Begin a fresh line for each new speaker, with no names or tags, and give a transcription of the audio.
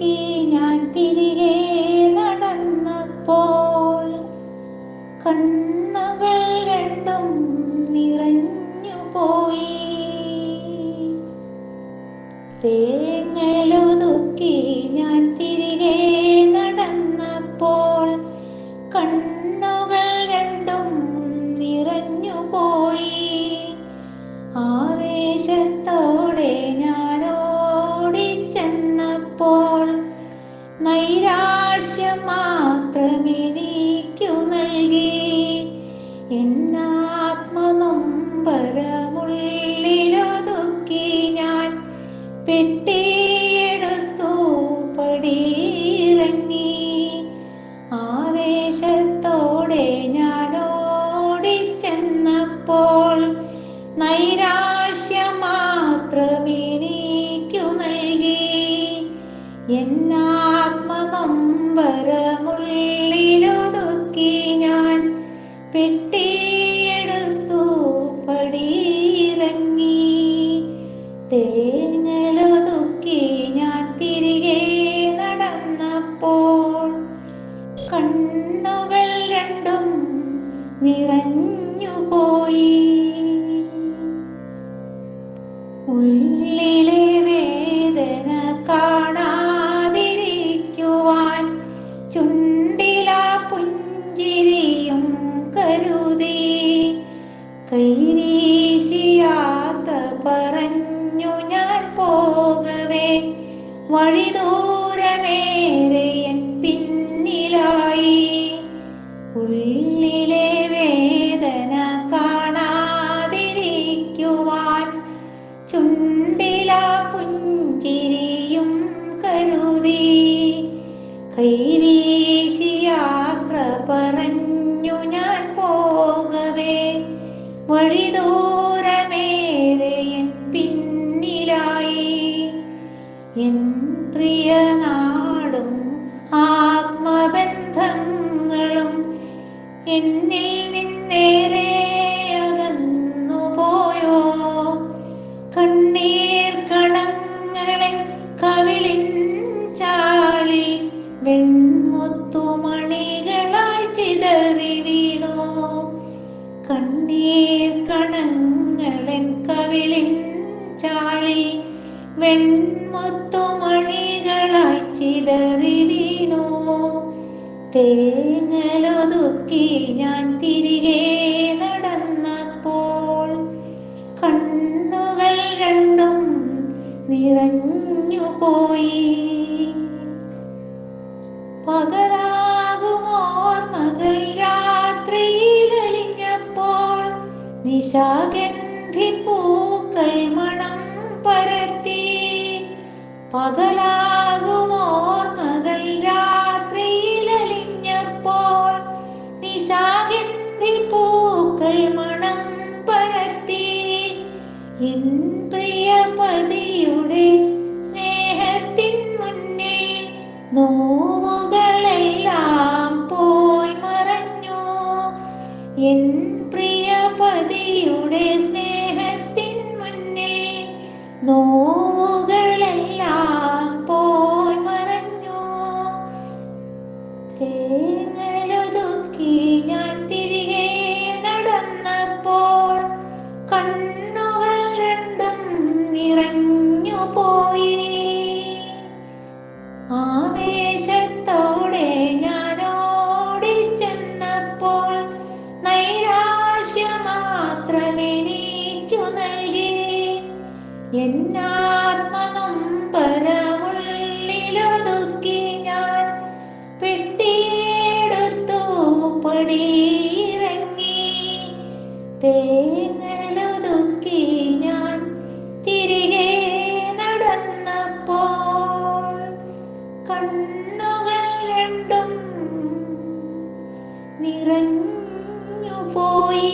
ഞെരുതുക്കി ഞാൻ തിരികെ നടന്നപ്പോൾ കണ്ണുകൾ രണ്ടും നിറഞ്ഞു പോയി. തേങ്ങലൊതുക്കി ഞാൻ തിരികെ നടന്നപ്പോൾ കണ്ണുകൾ രണ്ടും നിറഞ്ഞു പോയി. ആവേശത്തോടെ ഞാൻ എന്നാത്മനൊമ്പരമുള്ളിലൊതുക്കി ഞാൻ ആവേശത്തോടെ ഞാൻ ഓടിച്ചെന്നപ്പോൾ നൈരാശ്യം തേങ്ങലൊതുക്കി ഞാൻ തിരികെ നടന്നപ്പോൾ കണ്ണുകൾ രണ്ടും നിറഞ്ഞു വഴി ദൂരമേറെ എൻ പിന്നിലായി. ഉള്ളിലെ വേദന കാണാതിരിക്കുവാൻ ചുണ്ടിലാ പുഞ്ചിരിയും കരുതി. കൈവീശി യാത്ര പറഞ്ഞു ഞാൻ പോകവേ. വഴി പ്രിയ നാടും ആത്മബന്ധങ്ങളും എന്നിൽ നിന്നേറെ അകന്നുപോയോ കണ്ണീർ കണങ്ങളെ കവിളിൻ ചാലി വെൺമുത്തുമണികളാൽ ചിതറി വീണോ? കണ്ണീർ കണങ്ങളെ കവിളിൻ ചാലിൽ വെൺമുത്തുമണികളായി ചിതറി വീണു. തേങ്ങലൊതുക്കി ഞാൻ തിരികെ നടന്നപ്പോൾ കണ്ണുകൾ രണ്ടും നിറഞ്ഞു പോയി. പകലാകുമോർമകൾ രാത്രിയിൽ അലിഞ്ഞപ്പോൾ നിശാഗന്ധി പൂക്കൾ മണം പരത്തി. പകലാകുമോർമകൾ നോവുകളെല്ലാം പോയി മറഞ്ഞു. എൻ പ്രിയപതിയുടെ സ്നേഹത്തിൻ എന്നാത്മനം പരമുള്ളിലൊതുക്കി ഞാൻ പെട്ടിയെടുത്തു പടിയിറങ്ങി. തേങ്ങലൊതുക്കി ഞാൻ തിരികെ നടന്നപ്പോൾ കണ്ണുകൾ രണ്ടും നിറഞ്ഞു പോയി